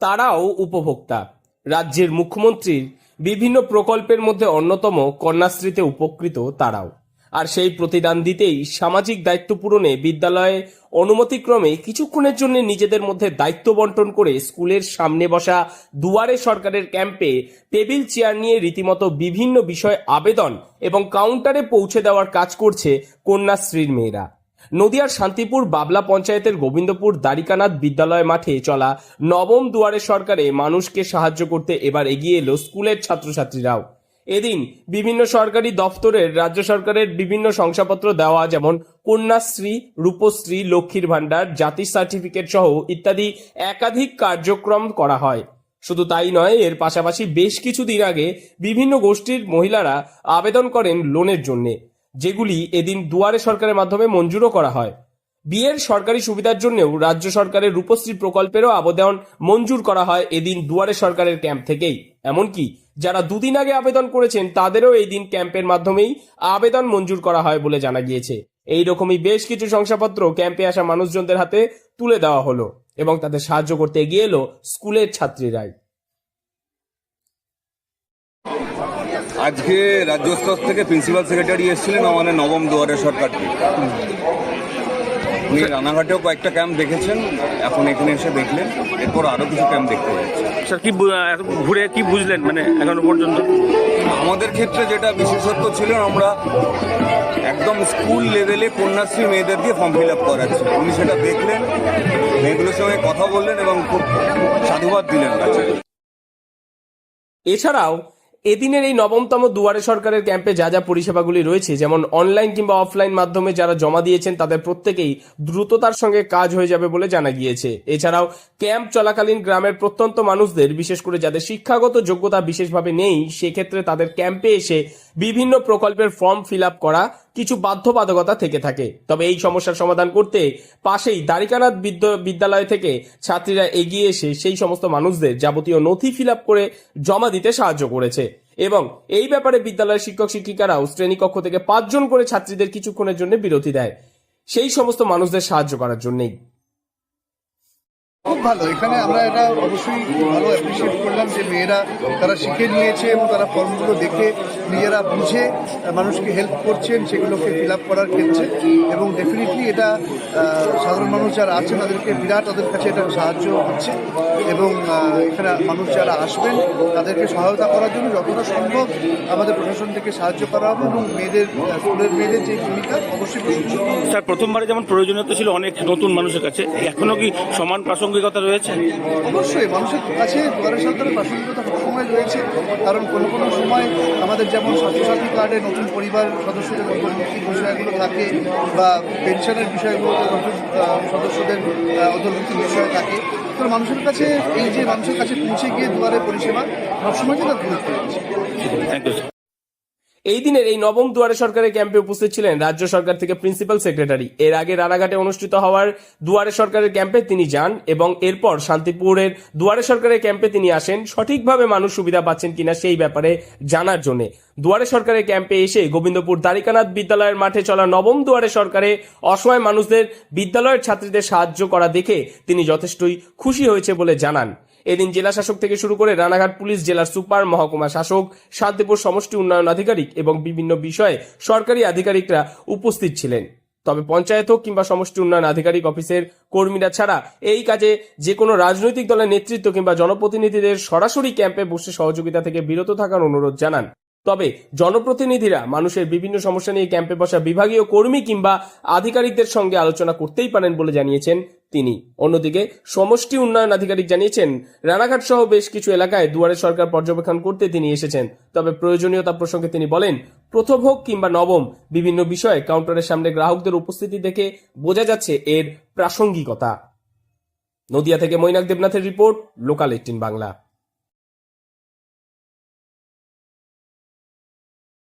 তারাও উপভোক্তা। রাজ্যের মুখ্যমন্ত্রীর বিভিন্ন প্রকল্পের মধ্যে অন্যতম কন্যাশ্রীতে উপকৃত তারাও। আর সেই প্রতিদান দিতেই সামাজিক দায়িত্ব পূরণে বিদ্যালয়ে অনুমতিক্রমে কিছুক্ষণের জন্য নিজেদের মধ্যে দায়িত্ব বন্টন করে স্কুলের সামনে বসা দুয়ারে সরকারের ক্যাম্পে টেবিল চেয়ার নিয়ে রীতিমতো বিভিন্ন বিষয় আবেদন এবং কাউন্টারে পৌঁছে দেওয়ার কাজ করছে কন্যাশ্রীর মেয়েরা। নদিয়ার শান্তিপুর বাবলা পঞ্চায়েতের গোবিন্দপুর দ্বারিকানাথ বিদ্যালয় মাঠে চলা নবম দুয়ারে সরকারে মানুষকে সাহায্য করতে এবার এগিয়ে এলো স্কুলের ছাত্রছাত্রীরাও। এদিন বিভিন্ন সরকারি দপ্তরের, রাজ্য সরকারের বিভিন্ন শংসাপত্র দেওয়া যেমন কন্যাশ্রী, রূপশ্রী, লক্ষ্মীর ভাণ্ডার, জাতির সার্টিফিকেট সহ ইত্যাদি একাধিক কার্যক্রম করা হয়। শুধু তাই নয়, এর পাশাপাশি বেশ কিছুদিন আগে বিভিন্ন গোষ্ঠীর মহিলারা আবেদন করেন লোনের জন্যে। যেগুলি এদিন দুয়ারে সরকারের মাধ্যমে মঞ্জুরও করা হয়। বিয়ের সরকারি সুবিধার জন্যও রাজ্য সরকারের রূপশ্রী প্রকল্পেরও আবেদন মঞ্জুর করা হয় এদিন দুয়ারে সরকারের ক্যাম্প থেকেই। এমনকি যারা দুদিন আগে আবেদন করেছেন, তাদেরও এই দিন ক্যাম্পের মাধ্যমেই আবেদন মঞ্জুর করা হয় বলে জানা গিয়েছে। এই রকমই বেশ কিছু শংসাপত্র ক্যাম্পে আসা মানুষজনদের হাতে তুলে দেওয়া হলো এবং তাদের সাহায্য করতে এগিয়ে এলো স্কুলের ছাত্রীরাই। আজকে রাজ্য স্তর থেকে প্রিন্সিপাল সেক্রেটারি এসেছিলেন আমাদের নবম দুয়ারে সরকারকে উনি রানাঘাটেও কয়েকটা ক্যাম্প দেখেছেন এখন এখানে এসে দেখলেন এরপর আরও কিছু ক্যাম্প দেখতে স্যার কি ঘুরে কি বুঝলেন মানে এখনও পর্যন্ত? আমাদের ক্ষেত্রে যেটা বিশেষত্ব ছিল আমরা একদম স্কুল লেভেলে কন্যাশ্রী মেয়েদের দিয়ে ফর্ম ফিল আপ করাচ্ছি। উনি সেটা দেখলেন মেয়েগুলোর সঙ্গে কথা বললেন এবং খুব সাধুবাদ দিলেন। কাছে এছাড়াও এদিনের এই নবমতম দুয়ারে সরকারের ক্যাম্পে যা যা পরিষেবাগুলি রয়েছে, যেমন অনলাইন কিংবা অফলাইন মাধ্যমে যারা জমা দিয়েছেন, তাদের প্রত্যেকেই দ্রুততার সঙ্গে কাজ হয়ে যাবে বলে জানা গিয়েছে। এছাড়াও ক্যাম্প চলাকালীন গ্রামের প্রত্যন্ত মানুষদের, বিশেষ করে যাদের শিক্ষাগত যোগ্যতা বিশেষভাবে নেই, সেক্ষেত্রে তাদের ক্যাম্পে এসে বিভিন্ন প্রকল্পের ফর্ম ফিল আপ করা কিছু বাধ্যবাধকতা থেকে থাকে। তবে এই সমস্যার সমাধান করতে পাশেই দ্বারিকানাথ বিদ্য- বিদ্যালয় থেকে ছাত্রীরা এগিয়ে এসে সেই সমস্ত মানুষদের যাবতীয় নথি ফিল করে জমা দিতে সাহায্য করেছে। এবং এই ব্যাপারে বিদ্যালয়ের শিক্ষক শিক্ষিকারাও শ্রেণীকক্ষ থেকে পাঁচজন করে ছাত্রীদের কিছুক্ষণের জন্য বিরতি দেয়। সেই সমস্ত মানুষদের সাহায্য করার জন্যই। খুব ভালো। এখানে আমরা এটা অবশ্যই ভালো অ্যাপ্রিসিয়েট করলাম যে মেয়েরা তারা শিখে নিয়েছে এবং তারা ফর্মগুলো দেখে নিজেরা বুঝে মানুষকে হেল্প করছেন, সেগুলোকে ফিল আপ করার ক্ষেত্রে। এবং ডেফিনেটলি এটা সাধারণ মানুষ যারা আছে তাদেরকে বিরাট তাদের কাছে এটা সাহায্য হচ্ছে। এবং এখানে মানুষ যারা আসবেন তাদেরকে সহায়তা করার জন্য যতটা সম্ভব আমাদের প্রশাসন থেকে সাহায্য করা হবে এবং মেয়েদের স্কুলের মেয়েদের যে ভূমিকা অবশ্যই স্যার, প্রথমবারে যেমন প্রয়োজনীয়তা ছিল অনেক নতুন মানুষের কাছে, এখনও কি সমান প্রাসঙ্গিকতা রয়েছে? অবশ্যই মানুষের কাছে দুয়ারে সরকারের প্রাসঙ্গিকতা সবসময় রয়েছে কারণ কোনো কোনো সময় আমাদের যেমন স্বাস্থ্যসাথী কার্ডে নতুন পরিবার সদস্যদের অন্তর্ভুক্তির বিষয়গুলো থাকে বা পেনশনের বিষয়গুলোতে নতুন সদস্যদের অন্তর্ভুক্তির বিষয় থাকে। তো মানুষের কাছে এই যে মানুষের কাছে পৌঁছে গিয়ে দুয়ারে পরিষেবা সবসময় তার গুরুত্ব রয়েছে থ্যাংক ইউ এই দিনের এই নবম দুয়ারে সরকারের ক্যাম্পে উপস্থিত ছিলেন রাজ্য সরকার থেকে প্রিন্সিপাল সেক্রেটারি। এর আগে রানাঘাটে অনুষ্ঠিত হওয়ার দুয়ারে সরকারের ক্যাম্পে তিনি যান এবং এরপর শান্তিপুরের দুয়ারে সরকারের ক্যাম্পে তিনি আসেন। সঠিকভাবে মানুষ সুবিধা পাচ্ছেন কিনা সেই ব্যাপারে জানার জন্য। দুয়ারে সরকারের ক্যাম্পে এসে গোবিন্দপুর দ্বারিকানাথ বিদ্যালয়ের মাঠে চলা নবম দুয়ারে সরকারে অসহায় মানুষদের বিদ্যালয়ের ছাত্রীদের সাহায্য করা দেখে তিনি যথেষ্টই খুশি হয়েছে বলে জানান। এদিন জেলা শাসক থেকে শুরু করে রানাঘাট পুলিশ, জেলার সুপার, মহকুমা শাসক, শান্তিপুর সমষ্টি উন্নয়ন আধিকারিক এবং বিভিন্ন বিষয়ে সরকারি আধিকারিকরা উপস্থিত ছিলেন। তবে পঞ্চায়েত হোক কিংবা সমষ্টি উন্নয়ন আধিকারিক অফিসের কর্মীরা ছাড়া এই কাজে যে কোনো রাজনৈতিক দলের নেতৃত্ব কিংবা জনপ্রতিনিধিদের সরাসরি ক্যাম্পে বসে সহযোগিতা থেকে বিরত থাকার অনুরোধ জানান। তবে জনপ্রতিনিধিরা মানুষের বিভিন্ন সমস্যা নিয়ে ক্যাম্পে বসা বিভাগীয় কর্মী কিংবা আধিকারিকদের সঙ্গে আলোচনা করতেই পারেন বলে জানিয়েছেন তিনি। অন্যদিকে সমষ্টি উন্নয়ন আধিকারিক জানিয়েছেন, রানাঘাট সহ বেশ কিছু এলাকায় দুয়ারে সরকার পর্যবেক্ষণ করতে তিনি এসেছেন। তবে প্রয়োজনীয়তা প্রসঙ্গে তিনি বলেন, প্রথম হোক কিংবা নবম, বিভিন্ন বিষয়ে কাউন্টারের সামনে গ্রাহকদের উপস্থিতি দেখে বোঝা যাচ্ছে এর প্রাসঙ্গিকতা। নদিয়া থেকে মৈনাক দেবনাথের রিপোর্ট, লোকাল এইটিন বাংলা।